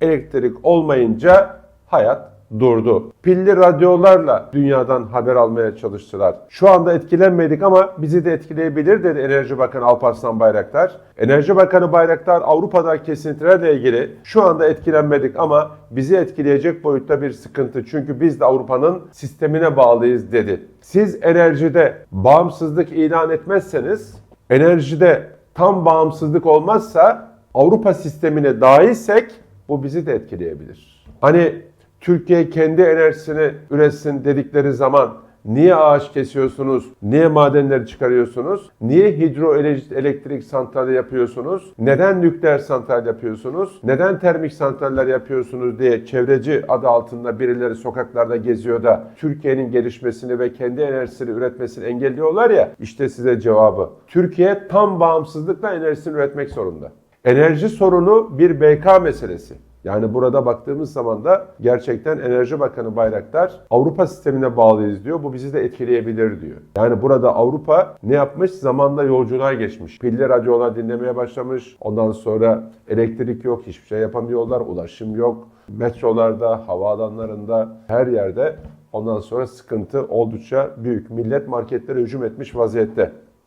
Elektrik olmayınca hayat durdu. Pilli radyolarla dünyadan haber almaya çalıştılar. Şu anda etkilenmedik ama bizi de etkileyebilir dedi Enerji Bakanı Alparslan Bayraktar. Enerji Bakanı Bayraktar Avrupa'da kesintilerle ilgili şu anda etkilenmedik ama bizi etkileyecek boyutta bir sıkıntı. Çünkü biz de Avrupa'nın sistemine bağlıyız dedi. Siz enerjide bağımsızlık ilan etmezseniz, enerjide tam bağımsızlık olmazsa Avrupa sistemine dahilsek bu bizi de etkileyebilir. Hani Türkiye kendi enerjisini üretsin dedikleri zaman niye ağaç kesiyorsunuz? Niye madenleri çıkarıyorsunuz? Niye hidroelektrik santrali yapıyorsunuz? Neden nükleer santral yapıyorsunuz? Neden termik santraller yapıyorsunuz diye çevreci adı altında birileri sokaklarda geziyor da Türkiye'nin gelişmesini ve kendi enerjisini üretmesini engelliyorlar ya işte size cevabı. Türkiye tam bağımsızlıkla enerjisini üretmek zorunda. Enerji sorunu bir BK meselesi. Yani burada baktığımız zaman da gerçekten Enerji Bakanı Bayraktar Avrupa sistemine bağlıyız diyor. Bu bizi de etkileyebilir diyor. Yani burada Avrupa ne yapmış? Zamanla yolculuğa geçmiş. Pilli radyolar dinlemeye başlamış. Ondan sonra elektrik yok, hiçbir şey yapamıyorlar. Ulaşım yok. Metrolarda, havaalanlarında, her yerde Ondan sonra sıkıntı oldukça büyük. Millet marketlere hücum etmiş vaziyette.